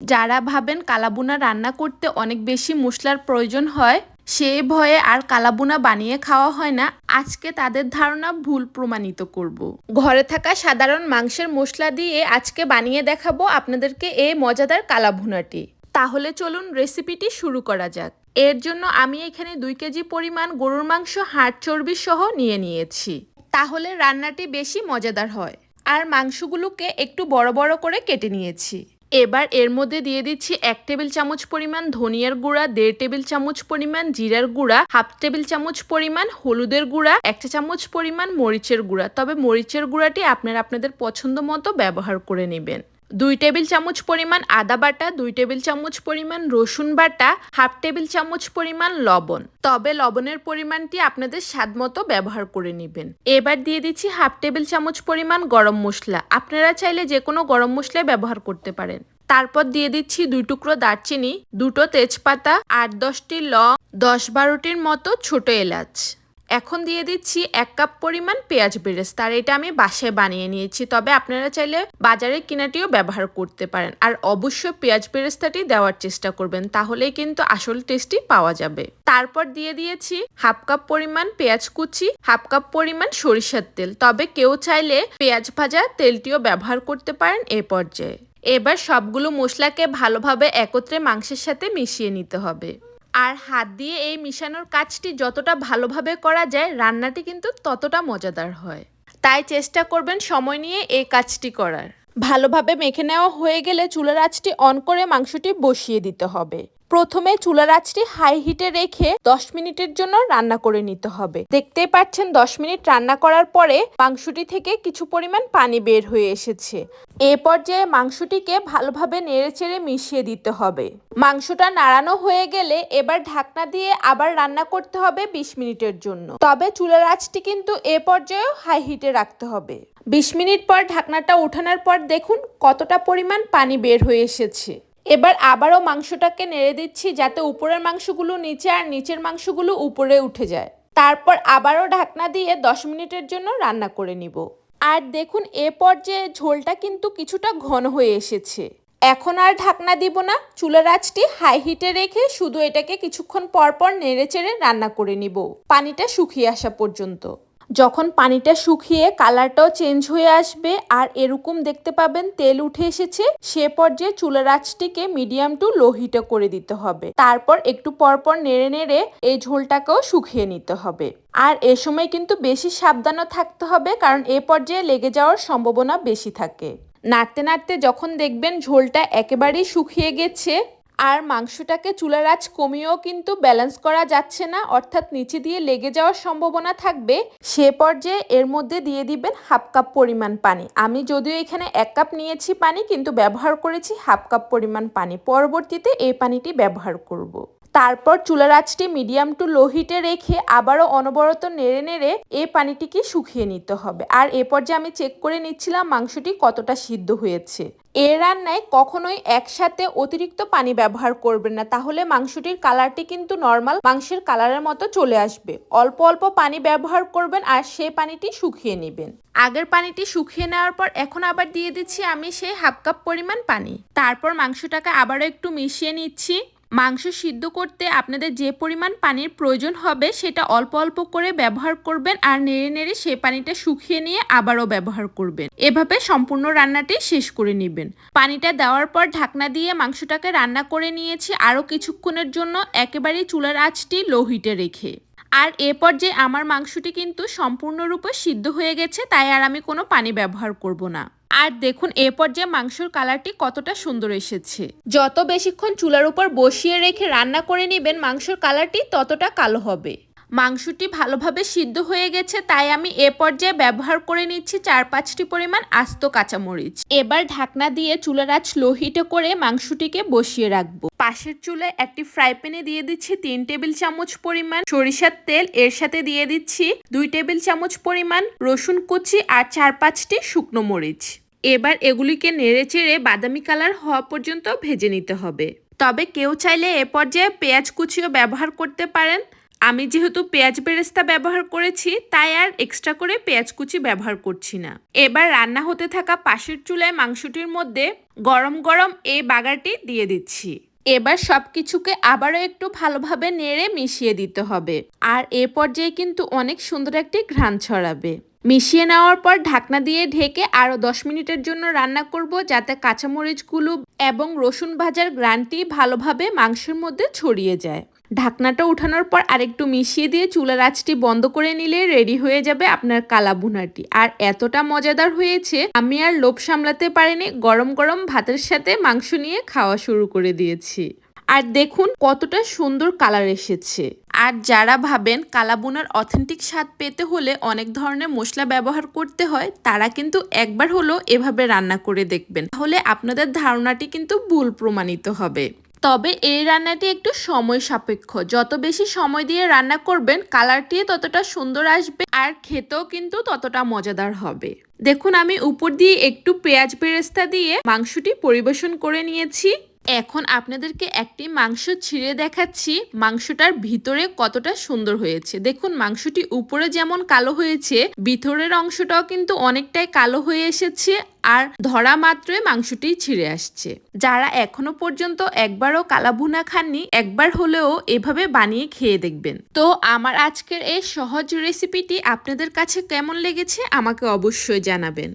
যারা ভাবেন কালাবুনা রান্না করতে অনেক বেশি মশলার প্রয়োজন হয়, সে ভয়ে আর কালাবুনা বানিয়ে খাওয়া হয় না। আজকে তাদের ধারণা ভুল প্রমাণিত করব। ঘরে থাকা সাধারণ মাংসের মশলা দিয়ে আজকে বানিয়ে দেখাবো আপনাদেরকে এই মজাদার কালাভুনাটি তাহলে চলুন রেসিপিটি শুরু করা যাক। এর জন্য আমি এখানে দুই কেজি পরিমাণ গরুর মাংস, হাড় চর্বি সহ নিয়ে নিয়েছি। তাহলে রান্নাটি বেশি মজাদার হয়। আর মাংসগুলোকে একটু বড় বড় করে কেটে নিয়েছি। এবার এর মধ্যে দিয়ে দিচ্ছি এক টেবিল চামচ পরিমাণ ধনিয়ার গুঁড়া, দেড় টেবিল চামচ পরিমাণ জিরার গুঁড়া, হাফ টেবিল চামচ পরিমাণ হলুদের গুঁড়া একটা চামচ পরিমাণ মরিচের গুঁড়া। তবে মরিচের গুঁড়াটি আপনারা আপনাদের পছন্দ মতো ব্যবহার করে নেবেন। দুই টেবিল চামচ পরিমাণ আদা বাটা, দুই টেবিল চামচ পরিমাণ রসুন বাটা, হাফ টেবিল চামচ পরিমাণ লবণ। তবে লবণের পরিমাণটি আপনাদের স্বাদ মতো ব্যবহার করে নেবেন। এবার দিয়ে দিচ্ছি হাফ টেবিল চামচ পরিমাণ গরম মশলা। আপনারা চাইলে যে কোনো গরম মশলাই ব্যবহার করতে পারেন। তারপর দিয়ে দিচ্ছি দুই টুকরো দারচিনি, দুটো তেজপাতা, আট দশটি লং, দশ বারোটির মতো ছোট এলাচ। এখন দিয়ে দিচ্ছি এক কাপ পরিমাণ পেঁয়াজ বেরেস্তা। আর এটা আমি বাসায় বানিয়ে নিয়েছি। তবে আপনারা চাইলে বাজারে কিনাটিও ব্যবহার করতে পারেন। আর অবশ্যই পেঁয়াজ বেরেস্তাটি দেওয়ার চেষ্টা করবেন, তাহলেই কিন্তু আসল টেস্টি পাওয়া যাবে। তারপর দিয়ে দিয়েছি হাফ কাপ পরিমাণ পেঁয়াজ কুচি, হাফ কাপ পরিমাণ সরিষার তেল। তবে কেউ চাইলে পেঁয়াজ ভাজা তেলটিও ব্যবহার করতে পারেন এ পর্যায়ে। এবার সবগুলো মশলাকে ভালোভাবে একত্রে মাংসের সাথে মিশিয়ে নিতে হবে। আর হাত দিয়ে এই মিশানোর কাজটি যতটা ভালোভাবে করা যায়, রান্নাটি কিন্তু ততটা মজাদার হয়। তাই চেষ্টা করবেন সময় নিয়ে এই কাজটি করার। ভালোভাবে মেখে নেওয়া হয়ে গেলে চুলার আঁচটি অন করে মাংসটি বসিয়ে দিতে হবে। প্রথমে চুলার আঁচটি হাই হিটে রেখে দশ মিনিটের জন্য রান্না করে নিতে হবে। দেখতেই পাচ্ছেন দশ মিনিট রান্না করার পরে মাংসটি থেকে কিছু পরিমাণ পানি বের হয়ে এসেছে। এ পর্যায়ে মাংসটিকে ভালোভাবে নেড়েচেড়ে মিশিয়ে দিতে হবে। মাংসটা নাড়ানো হয়ে গেলে এবার ঢাকনা দিয়ে আবার রান্না করতে হবে বিশ মিনিটের জন্য। তবে চুলার আঁচটি কিন্তু এ পর্যায়েও হাই হিটে রাখতে হবে। বিশ মিনিট পর ঢাকনাটা উঠানোর পর দেখুন কতটা পরিমাণ পানি বের হয়ে এসেছে। এবার আবারও মাংসটাকে নেড়ে দিচ্ছি যাতে উপরের মাংসগুলো নিচে আর নিচের মাংসগুলো উপরে উঠে যায়। তারপর আবারও ঢাকনা দিয়ে দশ মিনিটের জন্য রান্না করে নিব। আর দেখুন, এ পর্যায়ে ঝোলটা কিন্তু কিছুটা ঘন হয়ে এসেছে। এখন আর ঢাকনা দিব না। চুলার আঁচটি হাই হিটে রেখে শুধু এটাকে কিছুক্ষণ পর পর নেড়ে চেড়ে রান্না করে নিব। পানিটা শুকিয়ে আসা পর্যন্ত। যখন পানিটা শুকিয়ে কালারটাও চেঞ্জ হয়ে আসবে আর এরকম দেখতে পাবেন তেল উঠে এসেছে, সে পর্যায়ে চুলার আঁচটিকে মিডিয়াম টু লো হিটে করে দিতে হবে। তারপর একটু পরপর নেড়ে নেড়ে এই ঝোলটাকেও শুকিয়ে নিতে হবে। আর এ সময় কিন্তু বেশি সাবধানও থাকতে হবে কারণ এ পর্যায়ে লেগে যাওয়ার সম্ভাবনা বেশি থাকে। নাড়তে নাড়তে যখন দেখবেন ঝোলটা একেবারেই শুকিয়ে গেছে আর মাংসটাকে চুলার আঁচ কমিয়েও কিন্তু ব্যালেন্স করা যাচ্ছে না, অর্থাৎ নিচে দিয়ে লেগে যাওয়ার সম্ভাবনা থাকবে। সে পর্যায়ে এর মধ্যে দিয়ে দিবেন হাফ কাপ পরিমাণ পানি। আমি যদিও এখানে এক কাপ নিয়েছি পানি, কিন্তু ব্যবহার করেছি হাফ কাপ পরিমাণ পানি। পরবর্তীতে এই পানিটি ব্যবহার করব। তারপর চুলার আঁচটি মিডিয়াম টু লো হিটে রেখে আবারও অনবরত নেড়ে নেড়ে এ পানিটিকে শুকিয়ে নিতে হবে। আর এ পর্যায়ে আমি চেক করে নিচ্ছিলাম মাংসটি কতটা সিদ্ধ হয়েছে। এ রান্নায় কখনোই একসাথে অতিরিক্ত পানি ব্যবহার করবেন না। তাহলে মাংসটির কালারটি কিন্তু নর্মাল মাংসের কালারের মতো চলে আসবে। অল্প অল্প পানি ব্যবহার করবেন আর সে পানিটি শুকিয়ে নেবেন। আগের পানিটি শুকিয়ে নেওয়ার পর এখন আবার দিয়ে দিচ্ছি আমি সেই হাফ কাপ পরিমাণ পানি। তারপর মাংসটাকে আবারও একটু মিশিয়ে নিচ্ছি। মাংস সিদ্ধ করতে আপনাদের যে পরিমাণ পানির প্রয়োজন হবে সেটা অল্প অল্প করে ব্যবহার করবেন আর নেড়ে নেড়ে সে পানিটা শুকিয়ে নিয়ে আবারও ব্যবহার করবেন। এভাবে সম্পূর্ণ রান্নাটি শেষ করে নেবেন। পানিটা দেওয়ার পর ঢাকনা দিয়ে মাংসটাকে রান্না করে নিয়েছি আরও কিছুক্ষণের জন্য একেবারেই চুলার আঁচটি লো হিটে রেখে। আর এ পর্যায়ে আমার মাংসটি কিন্তু সম্পূর্ণরূপে সিদ্ধ হয়ে গেছে, তাই আর আমি কোনো পানি ব্যবহার করব না। আর দেখুন, এরপর যে মাংসর কালারটি কতটা সুন্দর এসেছে। যত বেশিক্ষণ চুলার উপর বসিয়ে রেখে রান্না করে নেবেন, মাংসর কালারটি ততটা কালো হবে। মাংসটি ভালোভাবে সিদ্ধ হয়ে গেছে, তাই আমি এ পর্যায়ে ব্যবহার করে নিচ্ছি চার পাঁচটি পরিমাণ আস্ত কাঁচামরিচ। এবার ঢাকনা দিয়ে চুলার আঁচ লো হিটে করে মাংসটিকে বসিয়ে রাখব। পাশের চুলে একটি ফ্রাই প্যানে দিয়ে দিচ্ছি তিন টেবিল চামচ পরিমাণ সরিষার তেল, এর সাথে দিয়ে দিচ্ছি দুই টেবিল চামচ পরিমাণ রসুন কুচি আর চার পাঁচটি শুকনো মরিচ। এবার এগুলিকে নেড়ে চেড়ে বাদামি কালার হওয়া পর্যন্ত ভেজে নিতে হবে। তবে কেউ চাইলে এ পর্যায়ে পেঁয়াজ কুচিও ব্যবহার করতে পারেন। আমি যেহেতু পেঁয়াজ বেরেস্তা ব্যবহার করেছি, তাই আর এক্সট্রা করে পেঁয়াজ কুচি ব্যবহার করছি না। এবার রান্না হতে থাকা পাশের চুলায় মাংসটির মধ্যে গরম গরম এই বাগারটি দিয়ে দিচ্ছি। এবার সব কিছুকে আবারও একটু ভালোভাবে নেড়ে মিশিয়ে দিতে হবে। আর এ পর্যায়ে কিন্তু অনেক সুন্দর একটি ঘ্রাণ ছড়াবে। মিশিয়ে নেওয়ার পর ঢাকনা দিয়ে ঢেকে আরও দশ মিনিটের জন্য রান্না করব, যাতে কাঁচামরিচগুলো এবং রসুন ভাজার গ্রানটি ভালোভাবে মাংসের মধ্যে ছড়িয়ে যায়। ঢাকনাটা উঠানোর পর আরেকটু মিশিয়ে দিয়ে চুলার আঁচটি বন্ধ করে নিলে রেডি হয়ে যাবে আপনার কালা ভুনাটি আর এতটা মজাদার হয়েছে, আমি আর লোভ সামলাতে পারিনি, গরম গরম ভাতের সাথে মাংস নিয়ে খাওয়া শুরু করে দিয়েছি। আর দেখুন কতটা সুন্দর কালার এসেছে। আর যারা ভাবেন কালাবুনার অথেন্টিক স্বাদ পেতে হলে অনেক ধরনের মশলা ব্যবহার করতে হয়, তারা কিন্তু একবার হলো এভাবে রান্না করে দেখবেন। তাহলে আপনাদের ধারণাটি কিন্তু ভুল প্রমাণিত হবে। তবে এই রান্নাটি একটু সময় সাপেক্ষ। যত বেশি সময় দিয়ে রান্না করবেন, কালারটি ততটা সুন্দর আসবে আর খেতেও কিন্তু ততটা মজাদার হবে। দেখুন, আমি উপর দিয়ে একটু পেঁয়াজ বেরেস্তা দিয়ে মাংসটি পরিবেশন করে নিয়েছি। এখন আপনাদেরকে একটি মাংস ছিঁড়ে দেখাচ্ছি। মাংসটার ভিতরে কতটা সুন্দর হয়েছে। দেখুন, মাংসটি উপরে যেমন কালো হয়েছে, ভিতরের অংশটাও কিন্তু অনেকটাই কালো হয়ে এসেছে আর ধরা মাত্রই মাংসটি ছিঁড়ে আসছে। যারা এখনও পর্যন্ত একবারও কালাভুনা খাননি, একবার হলেও এভাবে বানিয়ে খেয়ে দেখবেন। তো আমার আজকের এই সহজ রেসিপিটি আপনাদের কাছে কেমন লেগেছে আমাকে অবশ্যই জানাবেন।